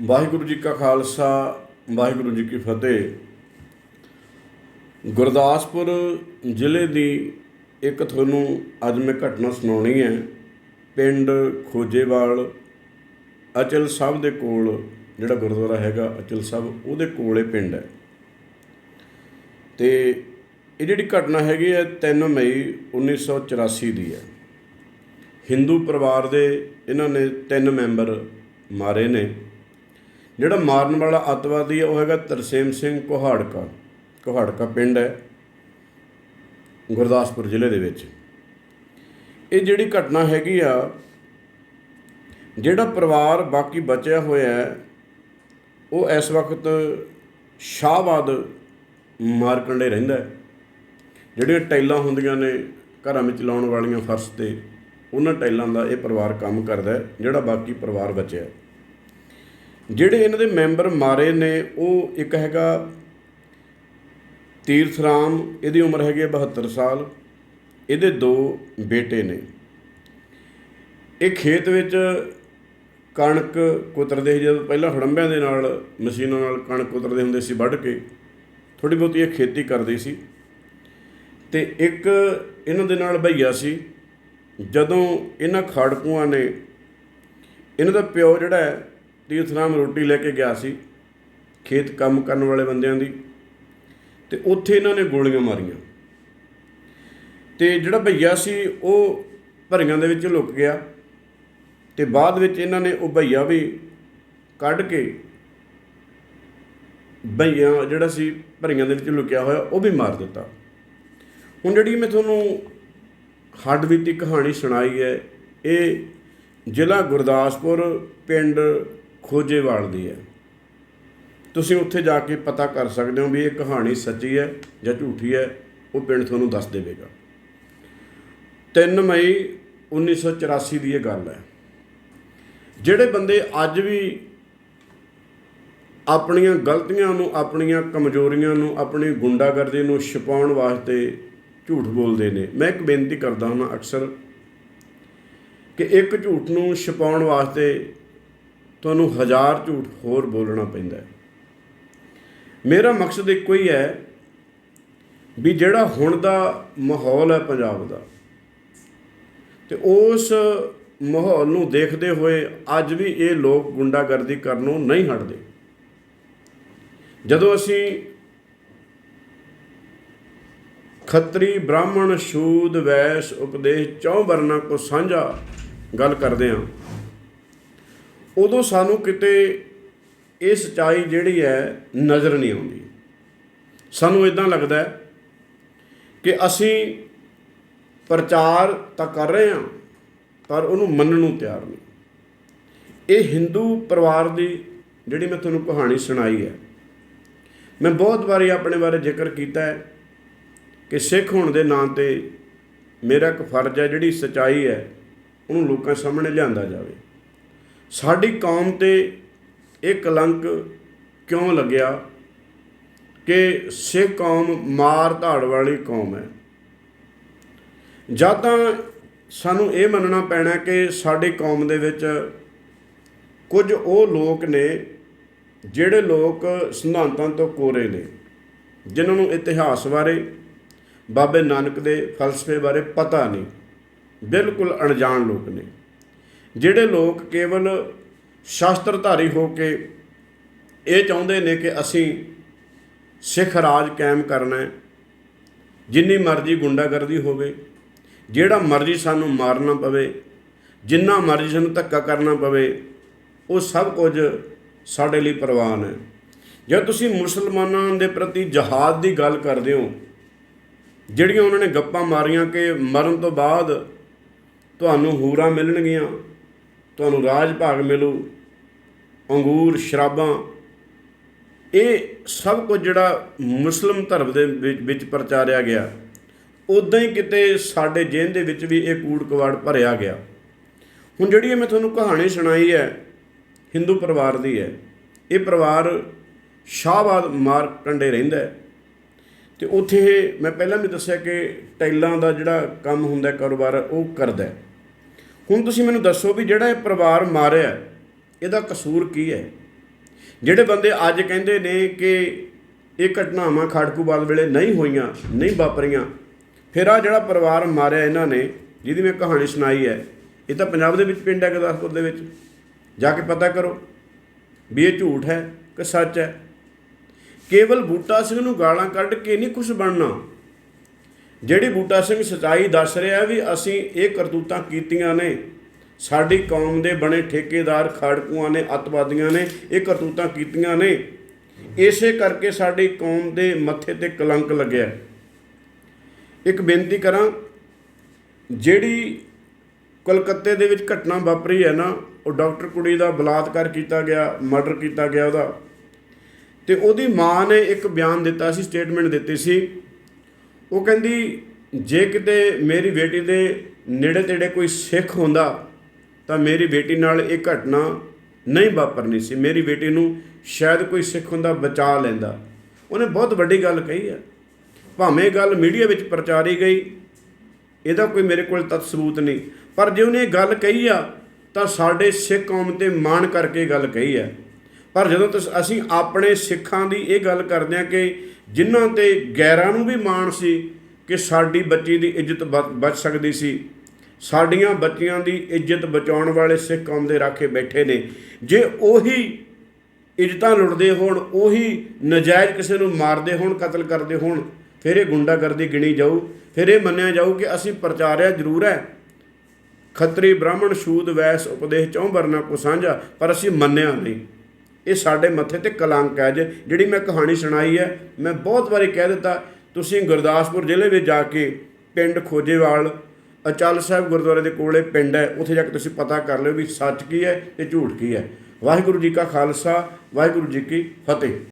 ਵਾਹਿਗੁਰੂ ਜੀ ਕਾ ਖਾਲਸਾ, ਵਾਹਿਗੁਰੂ ਜੀ ਕੀ ਫਤਿਹ। ਗੁਰਦਾਸਪੁਰ ਜ਼ਿਲ੍ਹੇ ਦੀ ਇੱਕ ਤੁਹਾਨੂੰ ਅੱਜ ਮੈਂ ਘਟਨਾ ਸੁਣਾਉਣੀ ਹੈ। ਪਿੰਡ ਖੋਜੇਵਾਲ ਅਚਲ ਸਾਹਿਬ ਦੇ ਕੋਲ, ਜਿਹੜਾ ਗੁਰਦੁਆਰਾ ਹੈਗਾ ਅਚਲ ਸਾਹਿਬ, ਉਹਦੇ ਕੋਲੇ ਪਿੰਡ ਹੈ। ਤੇ ਇਹ ਜਿਹੜੀ ਘਟਨਾ ਹੈਗੀ ਹੈ 3 ਮਈ 1984 ਦੀ ਹੈ। ਹਿੰਦੂ ਪਰਿਵਾਰ ਦੇ ਇਹਨਾਂ ਨੇ ਤਿੰਨ ਮੈਂਬਰ ਮਾਰੇ ਨੇ। ਜਿਹੜਾ ਮਾਰਨ ਵਾਲਾ ਅੱਤਵਾਦੀ ਹੈ ਉਹ ਹੈਗਾ ਤਰਸੇਮ ਸਿੰਘ ਕੋਹਾੜਕਾ। ਕੋਹਾੜਕਾ ਪਿੰਡ ਹੈ, ਗੁਰਦਾਸਪੁਰ ਜ਼ਿਲ੍ਹੇ ਦੇ ਵਿੱਚ। ਇਹ ਜਿਹੜੀ ਘਟਨਾ ਹੈਗੀ ਆ, ਜਿਹੜਾ ਪਰਿਵਾਰ ਬਾਕੀ ਬਚਿਆ ਹੋਇਆ ਹੈ, ਉਹ ਇਸ ਵਕਤ ਸ਼ਾਹਬਾਦ ਮਾਰਕੰਡੇ ਰਹਿੰਦਾ ਹੈ। ਜਿਹੜੀਆਂ ਟਾਈਲਾਂ ਹੁੰਦੀਆਂ ਨੇ ਘਰਾਂ ਵਿੱਚ ਲਾਉਣ ਵਾਲੀਆਂ ਫਰਸ਼ ਤੇ, ਉਹਨਾਂ ਟਾਈਲਾਂ ਦਾ ਇਹ ਪਰਿਵਾਰ ਕੰਮ ਕਰਦਾ ਹੈ, ਜਿਹੜਾ ਬਾਕੀ ਪਰਿਵਾਰ ਬਚਿਆ ਜਿਹੜੇ ਇਹਨਾਂ ਦੇ ਮੈਂਬਰ ਮਾਰੇ ਨੇ, ਉਹ ਇੱਕ ਹੈਗਾ ਤੀਰਥ ਰਾਮ ਇਹਦੀ ਉਮਰ ਹੈਗੀ ਹੈ 72 ਸਾਲ, ਇਹਦੇ ਦੋ ਬੇਟੇ ਨੇ। ਇਹ ਖੇਤ ਵਿੱਚ ਕਣਕ ਕੁਤਰਦੇ ਸੀ, ਜਦੋਂ ਪਹਿਲਾਂ ਹੜੰਬਿਆਂ ਦੇ ਨਾਲ, ਮਸ਼ੀਨਾਂ ਨਾਲ ਕਣਕ ਕੁਤਰਦੇ ਹੁੰਦੇ ਸੀ ਵੱਢ ਕੇ ਥੋੜੀ ਬਹੁਤੀ ਇਹ ਖੇਤੀ ਕਰਦੇ ਸੀ। ਤੇ ਇੱਕ ਇਹਨਾਂ ਦੇ ਨਾਲ ਭਈਆ ਸੀ, ਜਦੋਂ ਇਹਨਾਂ ਖਾੜਕੂਆਂ ਨੇ, ਇਹਨਾਂ ਦਾ ਪਿਓ ਜਿਹੜਾ ਹੈ ਤੀਰਥਨਾਮ ਰੋਟੀ ਲੈ ਕੇ ਗਿਆ ਸੀ, ਖੇਤ ਕੰਮ ਕਰਨ ਵਾਲੇ ਬੰਦਿਆਂ ਦੀ, ਤੇ ਉੱਥੇ ਇਹਨਾਂ ਨੇ ਗੋਲੀਆਂ ਮਾਰੀਆਂ। ਤੇ ਜਿਹੜਾ ਭਈਆ ਸੀ, ਉਹ ਭਰੀਆਂ ਦੇ ਵਿੱਚ ਲੁਕ ਗਿਆ, ਤੇ ਬਾਅਦ ਵਿੱਚ ਇਹਨਾਂ ਨੇ ਉਹ ਭਈਆ ਵੀ ਕੱਢ ਕੇ ਭਈਆ ਜਿਹੜਾ ਸੀ, ਭਰੀਆਂ ਦੇ ਵਿੱਚ ਲੁਕਿਆ ਹੋਇਆ, ਉਹ ਵੀ ਮਾਰ ਦਿੱਤਾ। ਹੁਣ ਜਿਹੜੀ ਮੈਂ ਤੁਹਾਨੂੰ ਹੱਡਬੀਤੀ ਕਹਾਣੀ ਸੁਣਾਈ ਹੈ, ਇਹ ਜ਼ਿਲ੍ਹਾ ਗੁਰਦਾਸਪੁਰ ਪਿੰਡ ਖੋਜੇਵਾਲ ਦੀ ਹੈ। ਤੁਸੀਂ ਉੱਥੇ ਜਾ ਕੇ ਪਤਾ ਕਰ ਸਕਦੇ ਹੋ ਵੀ ਇਹ ਕਹਾਣੀ ਸੱਚੀ ਹੈ ਜਾਂ ਝੂਠੀ ਹੈ, ਉਹ ਪਿੰਡ ਤੁਹਾਨੂੰ ਦੱਸ ਦੇਵੇਗਾ। 3 ਮਈ 1984 ਦੀ ਇਹ ਗੱਲ ਹੈ। ਜਿਹੜੇ ਬੰਦੇ ਅੱਜ ਵੀ ਆਪਣੀਆਂ ਗਲਤੀਆਂ ਨੂੰ, ਆਪਣੀਆਂ ਕਮਜ਼ੋਰੀਆਂ ਨੂੰ, ਆਪਣੀ ਗੁੰਡਾਗਰਦੀ ਨੂੰ ਛੁਪਾਉਣ ਵਾਸਤੇ ਝੂਠ ਬੋਲਦੇ ਨੇ, ਮੈਂ ਇੱਕ ਬੇਨਤੀ ਕਰਦਾ ਹਾਂ ਅਕਸਰ ਕਿ ਇੱਕ ਝੂਠ ਨੂੰ ਛੁਪਾਉਣ ਵਾਸਤੇ ਤੁਹਾਨੂੰ ਹਜ਼ਾਰ ਝੂਠ ਹੋਰ ਬੋਲਣਾ ਪੈਂਦਾ ਹੈ। ਮੇਰਾ ਮਕਸਦ ਇੱਕੋ ਹੀ ਹੈ ਵੀ ਜਿਹੜਾ ਹੁਣ ਦਾ ਮਾਹੌਲ ਹੈ ਪੰਜਾਬ ਦਾ, ਤੇ ਉਸ ਮਾਹੌਲ ਨੂੰ ਦੇਖਦੇ ਹੋਏ ਅੱਜ ਵੀ ਇਹ ਲੋਕ ਗੁੰਡਾਗਰਦੀ ਕਰਨੋਂ ਨਹੀਂ ਹਟਦੇ। ਜਦੋਂ ਅਸੀਂ ਖੱਤਰੀ ਬ੍ਰਾਹਮਣ, ਸ਼ੂਦ, ਵੈਸ਼, ਉਪਦੇਸ਼, ਚੌ ਵਰਨਾ ਕੋ ਸਾਂਝਾ ਗੱਲ ਕਰਦੇ ਹਾਂ ਉਦੋਂ ਸਾਨੂੰ ਕਿਤੇ ਇਹ ਸਚਾਈ ਜਿਹੜੀ ਹੈ ਨਜ਼ਰ ਨਹੀਂ ਆਉਂਦੀ। ਸਾਨੂੰ ਇਦਾਂ ਲੱਗਦਾ ਹੈ ਕਿ ਅਸੀਂ ਪ੍ਰਚਾਰ ਤਾਂ ਕਰ ਰਹੇ ਹਾਂ, ਪਰ ਉਹਨੂੰ ਮੰਨਣ ਨੂੰ ਤਿਆਰ ਨਹੀਂ। ਇਹ ਹਿੰਦੂ ਪਰਿਵਾਰ ਦੀ ਜਿਹੜੀ ਮੈਂ ਤੁਹਾਨੂੰ ਕਹਾਣੀ ਸੁਣਾਈ ਹੈ, ਮੈਂ ਬਹੁਤ ਵਾਰੀ ਆਪਣੇ ਬਾਰੇ ਜ਼ਿਕਰ ਕੀਤਾ ਹੈ ਕਿ ਸਿੱਖ ਹੋਣ ਦੇ ਨਾਂ ਤੇ ਮੇਰਾ ਇੱਕ ਫਰਜ਼ ਹੈ, ਜਿਹੜੀ ਸਚਾਈ ਹੈ, ਉਹਨੂੰ ਲੋਕਾਂ ਸਾਹਮਣੇ ਲਿਆਂਦਾ ਜਾਵੇ। ਸਾਡੀ ਕੌਮ ਤੇ ਇਹ ਕਲੰਕ ਕਿਉਂ ਲੱਗਿਆ ਕਿ ਸਿੱਖ ਕੌਮ ਮਾਰ ਧਾੜ ਵਾਲੀ ਕੌਮ ਹੈ? ਜਾਂ ਤਾਂ ਸਾਨੂੰ ਇਹ ਮੰਨਣਾ ਪੈਣਾ ਕਿ ਸਾਡੀ ਕੌਮ ਦੇ ਵਿੱਚ ਕੁਝ ਉਹ ਲੋਕ ਨੇ ਜਿਹੜੇ ਲੋਕ ਸਿਧਾਂਤਾਂ ਤੋਂ ਕੋਰੇ ਨੇ, ਜਿਨ੍ਹਾਂ ਨੂੰ ਇਤਿਹਾਸ ਬਾਰੇ, ਬਾਬੇ ਨਾਨਕ ਦੇ ਫਲਸਫੇ ਬਾਰੇ ਪਤਾ ਨਹੀਂ, ਬਿਲਕੁਲ ਅਣਜਾਣ ਲੋਕ ਨੇ। ਜਿਹੜੇ ਲੋਕ ਕੇਵਲ ਸ਼ਾਸਤਰਧਾਰੀ ਹੋ ਕੇ ਇਹ ਚਾਹੁੰਦੇ ਨੇ ਕਿ ਅਸੀਂ ਸਿੱਖ ਰਾਜ ਕਾਇਮ ਕਰਨਾ ਹੈ, ਜਿੰਨੀ ਮਰਜ਼ੀ ਗੁੰਡਾਗਰਦੀ ਹੋਵੇ, ਜਿਹੜਾ ਮਰਜ਼ੀ ਸਾਨੂੰ ਮਾਰਨਾ ਪਵੇ, ਜਿੰਨਾ ਮਰਜ਼ੀ ਸਾਨੂੰ ਧੱਕਾ ਕਰਨਾ ਪਵੇ, ਉਹ ਸਭ ਕੁਝ ਸਾਡੇ ਲਈ ਪ੍ਰਵਾਨ ਹੈ। ਜੇ ਤੁਸੀਂ ਮੁਸਲਮਾਨਾਂ ਦੇ ਪ੍ਰਤੀ ਜਹਾਦ ਦੀ ਗੱਲ ਕਰਦੇ ਹੋ, ਜਿਹੜੀਆਂ ਉਹਨਾਂ ਨੇ ਗੱਪਾਂ ਮਾਰੀਆਂ ਕਿ ਮਰਨ ਤੋਂ ਬਾਅਦ ਤੁਹਾਨੂੰ ਹੂਰਾਂ ਮਿਲਣਗੀਆਂ ਤੁਹਾਨੂੰ ਰਾਜ ਭਾਗ ਮਿਲੂ, ਅੰਗੂਰ, ਸ਼ਰਾਬਾਂ। ਇਹ ਸਭ ਕੁਝ ਜਿਹੜਾ ਮੁਸਲਮ ਧਰਮ ਦੇ ਵਿੱਚ ਵਿੱਚ ਪ੍ਰਚਾਰਿਆ ਗਿਆ। ਉਦਾਂ ਹੀ ਕਿਤੇ ਸਾਡੇ ਜੇਨ ਦੇ ਵਿੱਚ ਵੀ ਇਹ ਕੂੜ ਕਵਾੜ ਭਰਿਆ ਗਿਆ। ਹੁਣ ਜਿਹੜੀ ਇਹ ਮੈਂ ਤੁਹਾਨੂੰ ਕਹਾਣੀ ਸੁਣਾਈ ਹੈ, ਹਿੰਦੂ ਪਰਿਵਾਰ ਦੀ ਹੈ, ਇਹ ਪਰਿਵਾਰ ਸ਼ਾਹਬਾਦ ਮਾਰ ਕੰਡੇ ਰਹਿੰਦਾ ਹੈ। ਤੇ ਉੱਥੇ ਮੈਂ ਪਹਿਲਾਂ ਵੀ ਦੱਸਿਆ ਕਿ ਟਾਈਲਾਂ ਦਾ ਜਿਹੜਾ ਕੰਮ ਹੁੰਦਾ ਕਾਰੋਬਾਰ, ਉਹ ਕਰਦਾ ਹੈ। ਹੁਣ ਤੁਸੀਂ ਮੈਨੂੰ ਦੱਸੋ ਵੀ ਜਿਹੜਾ ਇਹ ਪਰਿਵਾਰ ਮਾਰਿਆ, ਇਹਦਾ ਕਸੂਰ ਕੀ ਹੈ? ਜਿਹੜੇ ਬੰਦੇ ਅੱਜ ਕਹਿੰਦੇ ਨੇ ਕਿ ਇਹ ਘਟਨਾਵਾਂ ਖੜਕੂਵਾਦ ਵੇਲੇ ਨਹੀਂ ਹੋਈਆਂ, ਨਹੀਂ ਵਾਪਰੀਆਂ, ਫਿਰ ਆ ਜਿਹੜਾ ਪਰਿਵਾਰ ਮਾਰਿਆ ਇਹਨਾਂ ਨੇ, ਜਿਹਦੀ ਮੈਂ ਕਹਾਣੀ ਸੁਣਾਈ ਹੈ, ਇਹ ਤਾਂ ਪੰਜਾਬ ਦੇ ਵਿੱਚ ਪਿੰਡ ਹੈ ਗੁਰਦਾਸਪੁਰ ਦੇ ਵਿੱਚ। ਜਾ ਕੇ ਪਤਾ ਕਰੋ ਵੀ ਇਹ ਝੂਠ ਹੈ ਕਿ ਸੱਚ ਹੈ। ਕੇਵਲ ਬੂਟਾ ਸਿੰਘ ਨੂੰ ਗਾਲਾਂ ਕੱਢ ਕੇ ਨਹੀਂ ਕੁਝ ਬਣਨਾ। ਜਿਹੜੀ ਬੂਟਾ ਸਿੰਘ ਸਚਾਈ ਦੱਸ ਰਿਹਾ ਵੀ ਅਸੀਂ ਇਹ ਕਰਤੂਤਾਂ ਕੀਤੀਆਂ ਨੇ, ਸਾਡੀ ਕੌਮ ਦੇ ਬਣੇ ਠੇਕੇਦਾਰ ਖਾੜਕੂਆਂ ਨੇ, ਅੱਤਵਾਦੀਆਂ ਨੇ ਇਹ ਕਰਤੂਤਾਂ ਕੀਤੀਆਂ ਨੇ। ਇਸੇ ਕਰਕੇ ਸਾਡੀ ਕੌਮ ਦੇ ਮੱਥੇ ਤੇ ਕਲੰਕ ਲੱਗਿਆ। ਇੱਕ ਬੇਨਤੀ ਕਰਾਂ, ਜਿਹੜੀ ਕਲਕੱਤੇ ਦੇ ਵਿੱਚ ਘਟਨਾ ਵਾਪਰੀ ਹੈ ਨਾ, ਉਹ ਡਾਕਟਰ ਕੁੜੀ ਦਾ ਬਲਾਤਕਾਰ ਕੀਤਾ ਗਿਆ, ਮਰਡਰ ਕੀਤਾ ਗਿਆ ਉਹਦਾ। ਤੇ ਉਹਦੀ ਮਾਂ ਨੇ ਇੱਕ ਬਿਆਨ ਦਿੱਤਾ ਸੀ, ਸਟੇਟਮੈਂਟ ਦਿੱਤੀ ਸੀ ਉਹ ਕਹਿੰਦੀ, ਜੇ ਕਿਤੇ ਮੇਰੀ ਬੇਟੀ ਦੇ ਨੇੜੇ ਤੇੜੇ ਕੋਈ ਸਿੱਖ ਹੁੰਦਾ, ਤਾਂ ਮੇਰੀ ਬੇਟੀ ਨਾਲ ਇਹ ਘਟਨਾ ਨਹੀਂ ਵਾਪਰਨੀ ਸੀ। ਮੇਰੀ ਬੇਟੀ ਨੂੰ ਸ਼ਾਇਦ ਕੋਈ ਸਿੱਖ ਹੁੰਦਾ ਬਚਾ ਲੈਂਦਾ। ਉਹਨੇ ਬਹੁਤ ਵੱਡੀ ਗੱਲ ਕਹੀ ਹੈ। ਭਾਵੇਂ ਗੱਲ ਮੀਡੀਆ ਵਿੱਚ ਪ੍ਰਚਾਰੀ ਗਈ, ਇਹਦਾ ਕੋਈ ਮੇਰੇ ਕੋਲ ਤੱਤ ਸਬੂਤ ਨਹੀਂ। ਪਰ ਜੇ ਉਹਨੇ ਗੱਲ ਕਹੀ ਆ, ਤਾਂ ਸਾਡੇ ਸਿੱਖ ਕੌਮ ਤੇ ਮਾਣ ਕਰਕੇ ਗੱਲ ਕਹੀ ਹੈ। ਪਰ ਜਦੋਂ ਤੁਸ, ਅਸੀਂ ਆਪਣੇ ਸਿੱਖਾਂ ਦੀ ਇਹ ਗੱਲ ਕਰਦੇ ਹਾਂ ਕਿ ਜਿਨ੍ਹਾਂ ਤੇ ਗੈਰਾਂ ਨੂੰ ਵੀ ਮਾਣ ਸੀ ਕਿ ਸਾਡੀ ਬੱਚੀ ਦੀ ਇੱਜ਼ਤ ਬ- ਬਚ ਸਕਦੀ ਸੀ, ਸਾਡੀਆਂ ਬੱਚੀਆਂ ਦੀ ਇੱਜ਼ਤ ਬਚਾਉਣ ਵਾਲੇ ਸਿੱਖ ਕੌਮ ਦੇ ਰਾਖੇ ਬੈਠੇ ਨੇ। ਜੇ ਉਹੀ ਇੱਜ਼ਤਾਂ ਲੁੱਟਦੇ ਹੋਣ, ਉਹੀ ਨਜਾਇਜ਼ ਕਿਸੇ ਨੂੰ ਮਾਰਦੇ ਹੋਣ, ਕਤਲ ਕਰਦੇ ਹੋਣ, ਫਿਰ ਇਹ ਗੁੰਡਾਗਰਦੀ ਗਿਣੀ ਜਾਊ, ਫਿਰ ਇਹ ਮੰਨਿਆ ਜਾਊ ਕਿ ਅਸੀਂ ਪ੍ਰਚਾਰਿਆ ਜ਼ਰੂਰ ਹੈ। ਖੱਤਰੀ ਬ੍ਰਾਹਮਣ ਸ਼ੂਦ ਵੈਸ ਉਪਦੇਸ਼ ਚੌਂ ਵਰਨਾ ਕੋ ਸਾਂਝਾ, ਪਰ ਅਸੀਂ ਮੰਨਿਆ ਨਹੀਂ। ਇਹ ਸਾਡੇ ਮੱਥੇ ਤੇ ਕਲੰਕ ਹੈ ਜੇ। ਜਿਹੜੀ ਮੈਂ ਕਹਾਣੀ ਸੁਣਾਈ ਹੈ, ਮੈਂ ਬਹੁਤ ਵਾਰੀ ਕਹਿ ਦਿੱਤਾ, ਤੁਸੀਂ ਗੁਰਦਾਸਪੁਰ ਜ਼ਿਲ੍ਹੇ ਵਿੱਚ ਜਾ ਕੇ ਪਿੰਡ ਖੋਜੇਵਾਲ, ਅਚਲ ਸਾਹਿਬ ਗੁਰਦੁਆਰੇ ਦੇ ਕੋਲੇ ਪਿੰਡ ਹੈ, ਉੱਥੇ ਜਾ ਕੇ ਤੁਸੀਂ ਪਤਾ ਕਰ ਲਿਓ ਵੀ ਸੱਚ ਕੀ ਹੈ ਤੇ ਝੂਠ ਕੀ ਹੈ। ਵਾਹਿਗੁਰੂ ਜੀ ਕਾ ਖਾਲਸਾ, ਵਾਹਿਗੁਰੂ ਜੀ ਕੀ ਫਤਿਹ।